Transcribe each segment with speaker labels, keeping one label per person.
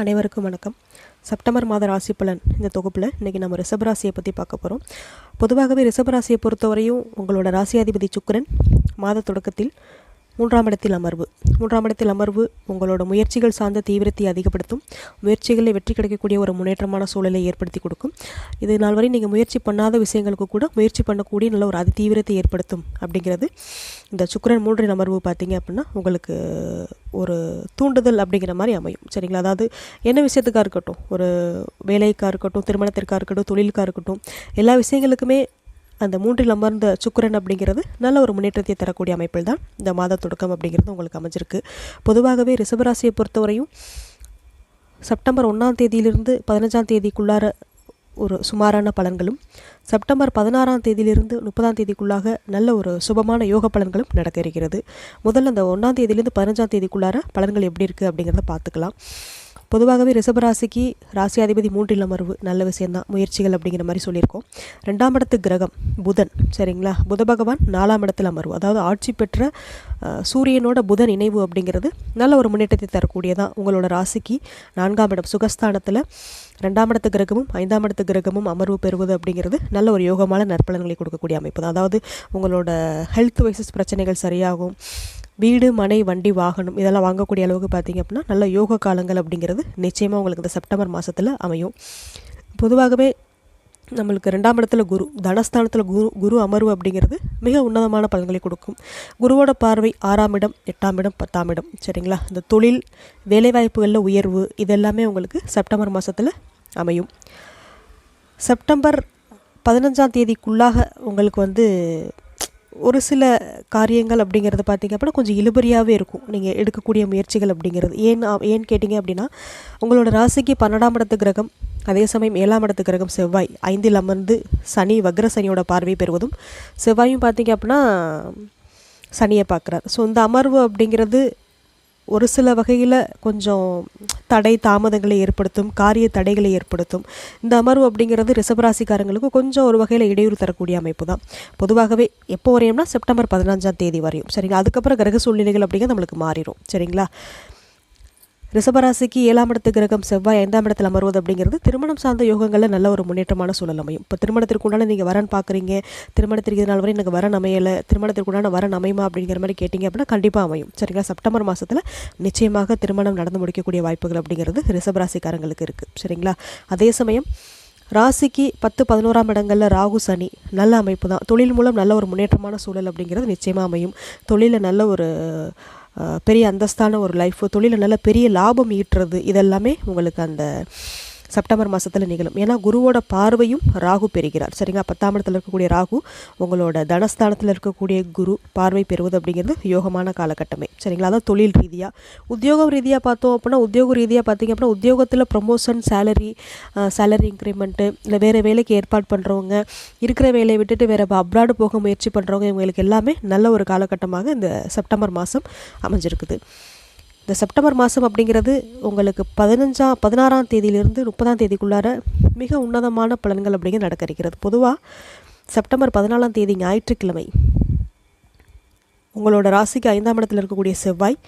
Speaker 1: அனைவருக்கும் வணக்கம். செப்டம்பர் மாத ராசி பலன் இந்த தொகுப்பில் இன்றைக்கி நம்ம ரிஷபராசியை பற்றி பார்க்க போகிறோம் பொதுவாகவே ரிஷபராசியை பொறுத்தவரையும் உங்களோட ராசியாதிபதி சுக்கரன் மாத தொடக்கத்தில் மூன்றாம் இடத்தில் அமர்வு. மூன்றாம் இடத்தில் அமர்வு உங்களோட முயற்சிகள் சார்ந்த தீவிரத்தை அதிகப்படுத்தும். முயற்சிகளில் வெற்றி கிடைக்கக்கூடிய ஒரு முன்னேற்றமான சூழலை ஏற்படுத்தி கொடுக்கும். இது நாள் வரை நீங்கள் முயற்சி பண்ணாத விஷயங்களுக்கு கூட முயற்சி பண்ணக்கூடிய நல்ல ஒரு அதி தீவிரத்தை ஏற்படுத்தும் அப்படிங்கிறது. இந்த சுக்கிரன் மூன்றின் அமர்வு பார்த்தீங்க அப்படின்னா உங்களுக்கு ஒரு தூண்டுதல் அப்படிங்கிற மாதிரி அமையும். சரிங்களா? அதாவது என்ன விஷயத்துக்காக இருக்கட்டும் ஒரு வேலைக்காக இருக்கட்டும் திருமணத்திற்காக இருக்கட்டும் தொழிலுக்காக இருக்கட்டும் எல்லா விஷயங்களுக்குமே அந்த மூன்றில் அமர்ந்த சுக்கரன் அப்படிங்கிறது நல்ல ஒரு முன்னேற்றத்தை தரக்கூடிய அமைப்பில் தான் இந்த மாத தொடக்கம் அப்படிங்கிறது உங்களுக்கு அமைஞ்சிருக்கு. பொதுவாகவே ரிசபராசியை பொறுத்தவரையும் செப்டம்பர் ஒன்றாம் தேதியிலிருந்து பதினஞ்சாம் தேதிக்குள்ளார ஒரு சுமாரான பலன்களும் செப்டம்பர் பதினாறாம் தேதியிலிருந்து முப்பதாம் தேதிக்குள்ளாக நல்ல ஒரு சுபமான யோக பலன்களும் நடக்க இருக்கிறது. முதல்ல அந்த ஒன்றாம் தேதியிலிருந்து பதினஞ்சாம் தேதிக்குள்ளார பலன்கள் எப்படி இருக்குது அப்படிங்கிறத பார்த்துக்கலாம். பொதுவாகவே ரிஷபராசிக்கு ராசியாதிபதி மூன்றில் அமர்வு நல்ல விஷயந்தான் முயற்சிகள் அப்படிங்கிற மாதிரி சொல்லியிருக்கோம். ரெண்டாம் இடத்து கிரகம் புதன் சரிங்களா? புத பகவான் நாலாம் இடத்தில் அமர்வு. அதாவது ஆட்சி பெற்ற சூரியனோட புதன் இணைவு அப்படிங்கிறது நல்ல ஒரு முன்னேற்றத்தை தரக்கூடியதான் உங்களோட ராசிக்கு. நான்காம் இடம் சுகஸ்தானத்தில் ரெண்டாம் இடத்து கிரகமும் ஐந்தாம் இடத்து கிரகமும் அமர்வு பெறுவது அப்படிங்கிறது நல்ல ஒரு யோகமான நற்பலன்களை கொடுக்கக்கூடிய அமைப்பு தான். அதாவது உங்களோட ஹெல்த் வைசஸ் பிரச்சனைகள் சரியாகும். வீடு மனை வண்டி வாகனம் இதெல்லாம் வாங்கக்கூடிய அளவுக்கு பார்த்தீங்க அப்படின்னா நல்ல யோக காலங்கள் அப்படிங்கிறது நிச்சயமாக உங்களுக்கு இந்த செப்டம்பர் மாதத்தில் அமையும். பொதுவாகவே நம்மளுக்கு ரெண்டாம் இடத்துல குரு தனஸ்தானத்தில் குரு குரு அமர்வு அப்படிங்கிறது மிக உன்னதமான பலன்களை கொடுக்கும். குருவோட பார்வை ஆறாம் இடம் எட்டாம் இடம் பத்தாம் இடம் சரிங்களா? இந்த தொழில் வேலைவாய்ப்புகளில் உயர்வு இதெல்லாமே உங்களுக்கு செப்டம்பர் மாதத்தில் அமையும். செப்டம்பர் பதினஞ்சாம் தேதிக்குள்ளாக உங்களுக்கு வந்து ஒரு சில காரியங்கள் அப்படிங்கிறது பார்த்திங்க அப்படின்னா கொஞ்சம் இழுபறியாகவே இருக்கும். நீங்கள் எடுக்கக்கூடிய முயற்சிகள் அப்படிங்கிறது. ஏன் ஏன்னு கேட்டிங்க அப்படின்னா உங்களோட ராசிக்கு பன்னெண்டாம் இடத்து கிரகம் அதே சமயம் ஏழாம் இடத்து கிரகம் செவ்வாய். ஐந்தில் அமர்ந்து சனி வக்ர சனியோட பார்வை பெறுவதும் செவ்வாயும் பார்த்திங்க அப்படின்னா சனியை பார்க்குறாரு. ஸோ இந்த அமர்வு அப்படிங்கிறது ஒரு சில வகையில் கொஞ்சம் தடை தாமதங்களை ஏற்படுத்தும் காரிய தடைகளை ஏற்படுத்தும். இந்த அமர்வு அப்படிங்கிறது ரிசபராசிக்காரங்களுக்கு கொஞ்சம் ஒரு வகையில் இடையூறு தரக்கூடிய அமைப்பு தான். பொதுவாகவே எப்போ வரையும்னா செப்டம்பர் பதினஞ்சாம் தேதி வரையும். சரிங்களா? அதுக்கப்புறம் கிரக சூழ்நிலைகள் அப்படிங்கிறது நம்மளுக்கு மாறிடும். சரிங்களா? ரிஷபராசிக்கு ஏழாம் இடத்து கிரகம் செவ்வாய் ஐந்தாம் இடத்துல அமர்வது அப்படிங்கிறது திருமணம் சார்ந்த யோகங்களில் நல்ல ஒரு முன்னேற்றமான சூழல் அமையும். இப்போ திருமணத்திற்கு உண்டான நீங்கள் வரன் பார்க்குறீங்க திருமணத்திற்கு இது நாள் வரை எனக்கு வரன் அமையலை திருமணத்திற்கு உண்டான வரன் அமையுமா அப்படிங்கிற மாதிரி கேட்டிங்க அப்படின்னா கண்டிப்பாக அமையும். சரிங்களா? செப்டம்பர் மாதத்தில் நிச்சயமாக திருமணம் நடந்து முடிக்கக்கூடிய வாய்ப்புகள் அப்படிங்கிறது ரிஷபராசிக்காரங்களுக்கு இருக்குது சரிங்களா? அதே சமயம் ராசிக்கு பத்து பதினோராம் இடங்களில் ராகு சனி நல்ல அமைப்பு தான். தொழில் மூலம் நல்ல ஒரு முன்னேற்றமான சூழல் அப்படிங்கிறது நிச்சயமாக அமையும். தொழிலில் நல்ல ஒரு பெரிய அந்தஸ்தான ஒரு லைஃப் தொழிலில் நல்ல பெரிய லாபம் ஈட்டுறது இதெல்லாமே உங்களுக்கு அந்த செப்டம்பர் மாதத்தில் நிகழும். ஏன்னா குருவோட பார்வையும் ராகு பெறுகிறார். சரிங்களா? பத்தாம் இடத்துல இருக்கக்கூடிய ராகு உங்களோட தனஸ்தானத்தில் இருக்கக்கூடிய குரு பார்வை பெறுவது அப்படிங்கிறது யோகமான காலகட்டமே. சரிங்களா? அதான் தொழில் ரீதியாக உத்தியோகம் ரீதியாக பார்த்தோம் அப்படின்னா உத்தியோக ரீதியாக பார்த்தீங்க அப்படின்னா உத்தியோகத்தில் ப்ரொமோஷன் சேலரி சேலரி இன்க்ரிமெண்ட்டு இல்லை வேறு வேலைக்கு ஏற்பாடு பண்ணுறவங்க இருக்கிற வேலையை விட்டுட்டு வேறு அப்ராடு போக முயற்சி பண்ணுறவங்க இவங்களுக்கு எல்லாமே நல்ல ஒரு காலகட்டமாக இந்த செப்டம்பர் மாதம் அமைஞ்சிருக்குது. இந்த செப்டம்பர் மாதம் அப்படிங்கிறது உங்களுக்கு பதினஞ்சாம் பதினாறாம் தேதியிலிருந்து முப்பதாம் தேதிக்குள்ளார மிக உன்னதமான பலன்கள் அப்படிங்கிறது நடக்க இருக்கிறது பொதுவாக செப்டம்பர் பதினாலாம் தேதி ஞாயிற்றுக்கிழமை. உங்களோட ராசிக்கு ஐந்தாம் இடத்துல இருக்கக்கூடிய செவ்வாய்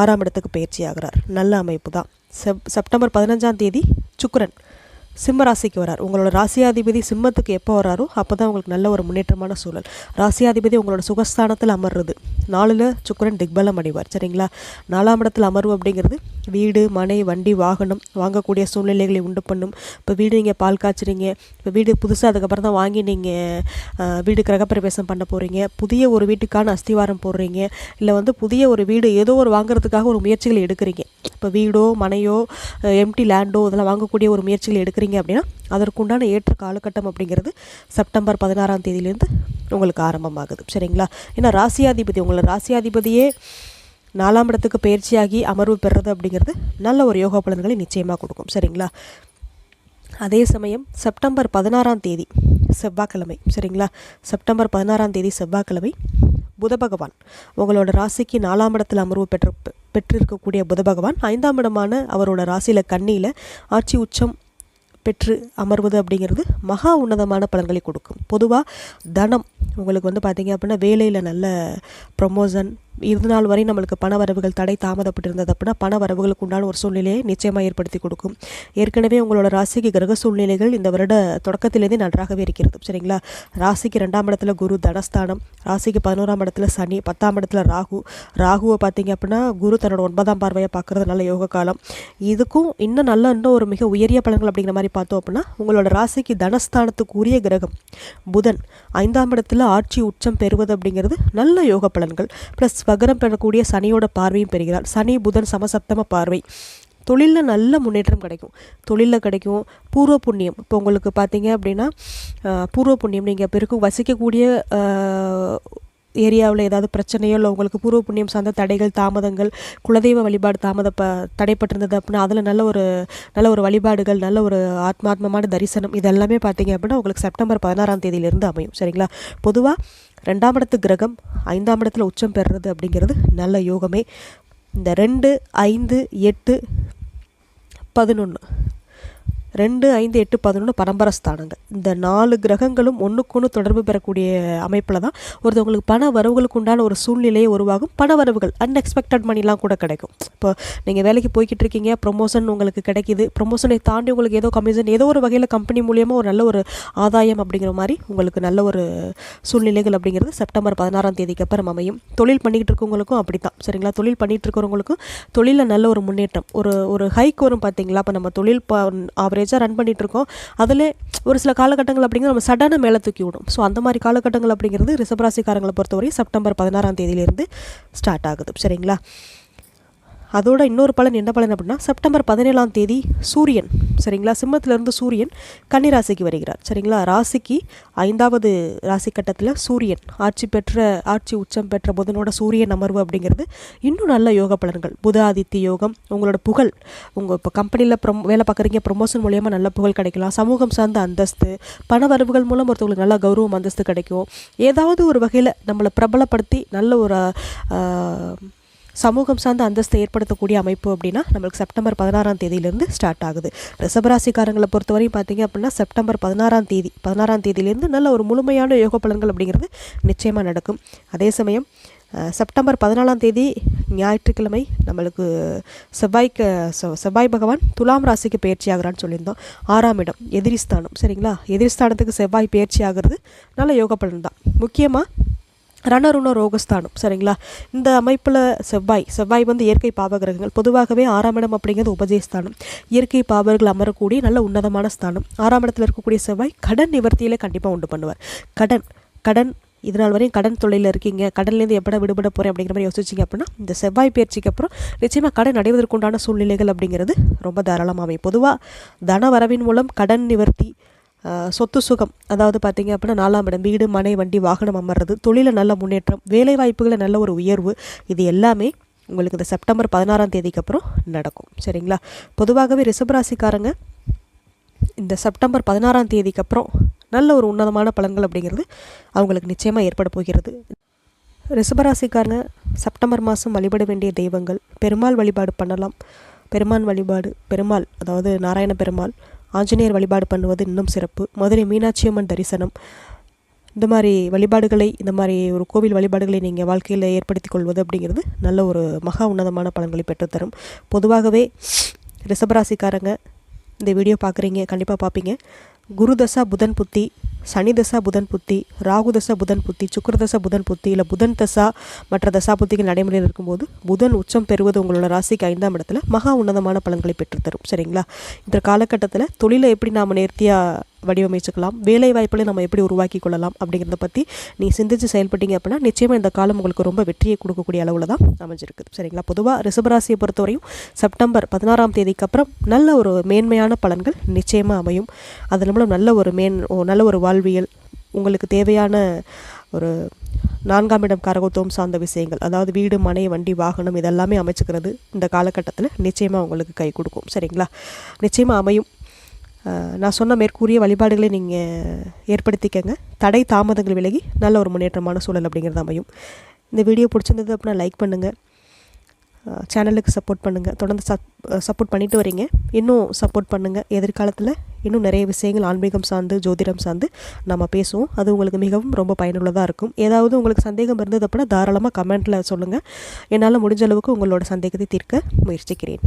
Speaker 1: ஆறாம் இடத்துக்கு பயிற்சி ஆகிறார் நல்ல அமைப்பு தான். செப் செப்டம்பர் பதினஞ்சாம் தேதி சுக்கரன். சிம்ம ராசிக்கு வரார். உங்களோட ராசியாதிபதி சிம்மத்துக்கு எப்போ வராரோ அப்போ தான் உங்களுக்கு நல்ல ஒரு முன்னேற்றமான சூழல். ராசியாதிபதி உங்களோட சுகஸ்தானத்தில் அமர்றது. நாளில் சுக்கரன் திக்பலம் அடைவார். சரிங்களா? நாலாம் இடத்துல அமர்வு அப்படிங்கிறது வீடு மனை வண்டி வாகனம் வாங்கக்கூடிய சூழ்நிலைகளை உண்டு பண்ணும். இப்போ வீடு நீங்கள் பால் காய்ச்சுறீங்க. இப்போ வீடு புதுசாக அதுக்கப்புறம் தான் வாங்கி நீங்கள் வீடு கிரகப்பிரவேசம் பண்ண போகிறீங்க புதிய ஒரு வீட்டுக்கான அஸ்திவாரம் போடுறீங்க. இல்லை வந்து புதிய ஒரு வீடு ஏதோ ஒரு வாங்குறதுக்காக ஒரு முயற்சிகளை எடுக்கிறீங்க. இப்போ வீடோ மனையோ எம்டி லேண்டோ இதெல்லாம் வாங்கக்கூடிய ஒரு முயற்சிகளை எடுக்கிறீங்க. அப்படின்னா அதற்குண்டான ஏற்ற காலகட்டம் அப்படிங்கிறது செப்டம்பர் பதினாறாம் தேதியிலேருந்து உங்களுக்கு ஆரம்பமாகுது. சரிங்களா? ஏன்னா ராசியாதிபதி உங்களை ராசியாதிபதியே நாலாம் இடத்துக்கு பயிற்சியாகி அமர்வு பெறுறது அப்படிங்கிறது நல்ல ஒரு யோகா பலன்களை நிச்சயமாக கொடுக்கும். சரிங்களா? அதே சமயம் செப்டம்பர் பதினாறாம் தேதி செவ்வாய்க்கிழமை சரிங்களா? செப்டம்பர் பதினாறாம் தேதி செவ்வாய்க்கிழமை புத பகவான் உங்களோட ராசிக்கு நாலாம் இடத்தில் அமர்வு பெற்று பெற்றிருக்கக்கூடிய புத பகவான் ஐந்தாம் இடமான அவரோட ராசியில் கண்ணியில் ஆட்சி உச்சம் பெற்று அமர்வது அப்படிங்கிறது மகா உன்னதமான பலன்களை கொடுக்கும். பொதுவாக தனம் உங்களுக்கு வந்து பார்த்திங்க அப்படின்னா வேலையில் நல்ல ப்ரொமோஷன் இது நாள் வரை நம்மளுக்கு பண வரவுகள் தடை தாமதப்பட்டிருந்தது அப்படின்னா பண வரவுகளுக்கு உண்டான ஒரு சூழ்நிலையை நிச்சயமாக ஏற்படுத்தி கொடுக்கும். ஏற்கனவே உங்களோட ராசிக்கு கிரக சூழ்நிலைகள் இந்த வருட தொடக்கத்திலேருந்தே நன்றாகவே இருக்கிறது. சரிங்களா? ராசிக்கு ரெண்டாம் இடத்துல குரு தனஸ்தானம் ராசிக்கு பதினோராம் இடத்துல சனி பத்தாம் இடத்துல ராகு. ராகுவை பார்த்தீங்க அப்படின்னா குரு தன்னோட ஒன்பதாம் பார்வையை பார்க்குறது நல்ல யோக காலம். இதுக்கும் இன்னும் நல்ல இன்னும் ஒரு மிக உயரிய பலன்கள் அப்படிங்கிற மாதிரி பார்த்தோம் அப்படின்னா உங்களோட ராசிக்கு தனஸ்தானத்துக்கு உரிய கிரகம் புதன். ஐந்தாம் இடத்துல ஆட்சி உச்சம் பெறுவது அப்படிங்கிறது நல்ல யோக பலன்கள். ப்ளஸ் வகரம் பெறக்கூடிய சனியோட பார்வையும் பெறுகிறார். சனி புதன் சமசப்தம பார்வை. தொழிலில் நல்ல முன்னேற்றம் கிடைக்கும். தொழிலில் கிடைக்கும். பூர்வ புண்ணியம். இப்போ உங்களுக்கு பார்த்தீங்க அப்படின்னா பூர்வ புண்ணியம் நீங்கள் இப்போ இருக்கும் வசிக்கக்கூடிய ஏரியாவில் ஏதாவது பிரச்சனையோ இல்லை உங்களுக்கு பூர்வ புண்ணியம் சார்ந்த தடைகள் தாமதங்கள் குலதெய்வ வழிபாடு தாமத ப தடைப்பட்டிருந்தது அப்படின்னா அதில் நல்ல ஒரு நல்ல ஒரு வழிபாடுகள் நல்ல ஒரு ஆத்மாத்மமான தரிசனம் இதெல்லாமே பார்த்தீங்க அப்படின்னா உங்களுக்கு செப்டம்பர் பதினாறாம் தேதியிலிருந்து அமையும். சரிங்களா? பொதுவாக ரெண்டாம் இடத்து கிரகம் ஐந்தாம் இடத்துல உச்சம் பெறுறது அப்படிங்கிறது நல்ல யோகமே. இந்த ரெண்டு ஐந்து எட்டு பதினொன்று ரெண்டு ஐந்து எட்டு பதினொன்று பரம்பரை ஸ்தானங்கள். இந்த நாலு கிரகங்களும் ஒன்றுக்கொன்று தொடர்பு பெறக்கூடிய அமைப்பில் தான் ஒருத்தவங்களுக்கு பண வரவுகளுக்கு உண்டான ஒரு சூழ்நிலையை உருவாகும். பண வரவுகள் அன்எக்ஸ்பெக்டட் மணிலாம் கூட கிடைக்கும். இப்போ நீங்கள் வேலைக்கு போய்கிட்டு இருக்கீங்க ப்ரொமோஷன் உங்களுக்கு கிடைக்கிது ப்ரொமோஷனை தாண்டி உங்களுக்கு ஏதோ கமிஷன் ஏதோ ஒரு வகையில் கம்பெனி மூலியமாக ஒரு நல்ல ஒரு ஆதாயம் அப்படிங்கிற மாதிரி உங்களுக்கு நல்ல ஒரு சூழ்நிலைகள் அப்படிங்கிறது செப்டம்பர் பதினாறாம் தேதிக்கு அப்புறம் அமையும். தொழில் பண்ணிக்கிட்டு இருக்கவங்களுக்கும் அப்படி தான் சரிங்களா? தொழில் பண்ணிகிட்டு இருக்கிறவங்களுக்கும் தொழிலில் நல்ல ஒரு முன்னேற்றம். ஒரு ஒரு ஹைக் வரும் பார்த்தீங்களா இப்போ நம்ம தொழில் ஆவரேஜ் ஆவரேஜாக ரன் பண்ணிகிட்ருக்கோம் அதில் ஒரு சில காலகட்டங்கள் அப்படிங்கிறது நம்ம சடனாக மேலே தூக்கி விடும். ஸோ அந்த மாதிரி காலகட்டங்கள் அப்படிங்கிறது ரிசபராசிக்காரங்களை பொறுத்தவரை செப்டம்பர் பதினாறாம் தேதியிலேருந்து ஸ்டார்ட் ஆகுது. சரிங்களா? அதோட இன்னொரு பலன் என்ன பலன் அப்படின்னா செப்டம்பர் பதினேழாம் தேதி சூரியன் சரிங்களா? சிம்மத்திலிருந்து சூரியன் கன்னிராசிக்கு வருகிறார் சரிங்களா? ராசிக்கு ஐந்தாவது ராசி கட்டத்தில் சூரியன் ஆட்சி பெற்ற ஆட்சி உச்சம் பெற்ற புதனோட சூரியன் அமர்வு அப்படிங்கிறது இன்னும் நல்ல யோக பலன்கள். புத ஆதித்ய யோகம் உங்களோட புகழ் உங்கள் இப்போ கம்பெனியில் ப்ரொம் வேலை பார்க்குறீங்க ப்ரொமோஷன் மூலியமாக நல்ல புகழ் கிடைக்கலாம். சமூகம் சார்ந்த அந்தஸ்து பண வரவுகள் மூலம் ஒருத்தவங்களுக்கு நல்ல கௌரவம் அந்தஸ்து கிடைக்கும். ஏதாவது ஒரு வகையில் நம்மளை பிரபலப்படுத்தி நல்ல ஒரு சமூகம் சார்ந்த அந்தஸ்தை ஏற்படுத்தக்கூடிய அமைப்பு அப்படின்னா நம்மளுக்கு செப்டம்பர் பதினாறாம் தேதியிலேருந்து ஸ்டார்ட் ஆகுது. ரிசபராசிக்காரங்களை பொறுத்தவரையும் பார்த்தீங்க அப்படின்னா செப்டம்பர் பதினாறாம் தேதி பதினாறாம் தேதியிலேருந்து நல்ல ஒரு முழுமையான யோக பலன்கள் அப்படிங்கிறது நிச்சயமாக நடக்கும். அதே சமயம் செப்டம்பர் பதினாலாம் தேதி ஞாயிற்றுக்கிழமை நம்மளுக்கு செவ்வாய்க்கு செவ்வாய் பகவான் துலாம் ராசிக்கு பயிற்சி ஆகிறான்னு சொல்லியிருந்தோம். ஆறாம் இடம் எதிரிஸ்தானம் சரிங்களா? எதிரிஸ்தானத்துக்கு செவ்வாய் பயிற்சி ஆகிறது நல்ல யோக பலன் தான் முக்கியமாக ரணருண ரோகஸ்தானம் சரிங்களா? இந்த அமைப்பில் செவ்வாய் செவ்வாய் வந்து இயற்கை பாவகிரகங்கள். பொதுவாகவே ஆறாம் இடம் அப்படிங்கிறது உபஜயஸ்தானம். இயற்கை பாவர்கள் அமரக்கூடிய நல்ல உன்னதமான ஸ்தானம். ஆறாம் இடத்துல இருக்கக்கூடிய செவ்வாய் கடன் நிவர்த்தியில் கண்டிப்பாக உண்டு பண்ணுவார். கடன் கடன் இதனால் வரையும் கடன் தொழிலில் இருக்கீங்க. கடன்லேருந்து எப்படா விடுபட போகிறேன் அப்படிங்கிற மாதிரி யோசிச்சிங்க அப்படின்னா இந்த செவ்வாய் பயிற்சிக்கு அப்புறம் நிச்சயமாக கடன் அடைவதற்குண்டான சூழ்நிலைகள் அப்படிங்கிறது ரொம்ப தாராளமாகவே பொதுவாக தன வரவின் மூலம் கடன் நிவர்த்தி சொத்து சுகம். அதாவது பார்த்திங்க அப்படின்னா நாலாம் இடம் வீடு மனை வண்டி வாகனம் அமர்றது தொழிலில் நல்ல முன்னேற்றம் வேலைவாய்ப்புகளில் நல்ல ஒரு உயர்வு இது எல்லாமே உங்களுக்கு இந்த செப்டம்பர் பதினாறாம் தேதிக்கு அப்புறம் நடக்கும். சரிங்களா? பொதுவாகவே ரிஷபராசிக்காரங்க இந்த செப்டம்பர் பதினாறாம் தேதிக்கு அப்புறம் நல்ல ஒரு உன்னதமான பலன்கள் அப்படிங்கிறது அவங்களுக்கு நிச்சயமாக ஏற்பட போகிறது. ரிஷபராசிக்காரங்க செப்டம்பர் மாதம் வழிபட வேண்டிய தெய்வங்கள் பெருமாள் வழிபாடு பண்ணலாம். பெருமான் வழிபாடு பெருமாள் அதாவது நாராயண பெருமாள் ஆஞ்சநேயர் வழிபாடு பண்ணுவது இன்னும் சிறப்பு. மதுரை மீனாட்சி அம்மன் தரிசனம். இந்த மாதிரி வழிபாடுகளை இந்த மாதிரி ஒரு கோவில் வழிபாடுகளை நீங்கள் வாழ்க்கையில் ஏற்படுத்தி கொள்வது அப்படிங்கிறது நல்ல ஒரு மகா உன்னதமான பலன்களை பெற்றுத்தரும். பொதுவாகவே ரிஷபராசிக்காரங்க இந்த வீடியோ பார்க்குறீங்க கண்டிப்பாக பார்ப்பீங்க குரு தசா புதன் புத்தி சனி தசா புதன் புத்தி ராகு தசா புதன் புத்தி சுக்கரதசா புதன் புத்தி இல்லை புதன் தசா மற்ற தசா புத்திகள் நடைமுறையில் இருக்கும்போது புதன் உச்சம் பெறுவது உங்களோட ராசிக்கு ஐந்தாம் இடத்துல மகா உன்னதமான பலன்களை பெற்றுத்தரும் சரிங்களா? இந்த காலகட்டத்தில் தொழிலை எப்படி நாம் நேர்த்தியாக வடிவமைச்சுக்கலாம் வேலை வாய்ப்புகளை நம்ம எப்படி உருவாக்கி கொள்ளலாம் அப்படிங்கிறத பற்றி நீ சிந்திச்சு செயல்பட்டீங்க அப்படின்னா நிச்சயமாக இந்த காலம் உங்களுக்கு ரொம்ப வெற்றியை கொடுக்கக்கூடிய அளவில் தான் அமைஞ்சிருக்குது. சரிங்களா? பொதுவாக ரிசபராசியை பொறுத்தவரையும் செப்டம்பர் பதினாறாம் தேதிக்கு அப்புறம் நல்ல ஒரு மேன்மையான பலன்கள் நிச்சயமாக அமையும். அதன் மூலம் நல்ல ஒரு மேன் நல்ல ஒரு வாழ்வியல் உங்களுக்கு தேவையான ஒரு நான்காம் இடம் கரகத்துவம் சார்ந்த விஷயங்கள் அதாவது வீடு மனை வண்டி வாகனம் இதெல்லாமே அமைச்சுக்கிறது இந்த காலகட்டத்தில் நிச்சயமாக உங்களுக்கு கை கொடுக்கும். சரிங்களா? நிச்சயமாக அமையும். நான் சொன்ன மேற்கூறிய வழிபாடுகளை நீங்கள் ஏற்படுத்திக்கங்க. தடை தாமதங்கள் விலகி நல்ல ஒரு முன்னேற்றமான சூழல் அப்படிங்கிறது அமையும். இந்த வீடியோ பிடிச்சிருந்தது அப்படின்னா லைக் பண்ணுங்கள் சேனலுக்கு சப்போர்ட் பண்ணுங்கள் தொடர்ந்து சப் சப்போர்ட் பண்ணிட்டு வரீங்க. இன்னும் சப்போர்ட் பண்ணுங்கள் எதிர்காலத்தில் இன்னும் நிறைய விஷயங்கள் ஆன்மீகம் சார்ந்து ஜோதிடம் சார்ந்து நம்ம பேசுவோம். அது உங்களுக்கு மிகவும் ரொம்ப பயனுள்ளதாக இருக்கும். ஏதாவது உங்களுக்கு சந்தேகம் இருந்தது அப்படின்னா தாராளமாக கமெண்ட்டில் சொல்லுங்கள் என்னால் முடிஞ்ச அளவுக்கு உங்களோட சந்தேகத்தை தீர்க்க முயற்சிக்கிறேன்.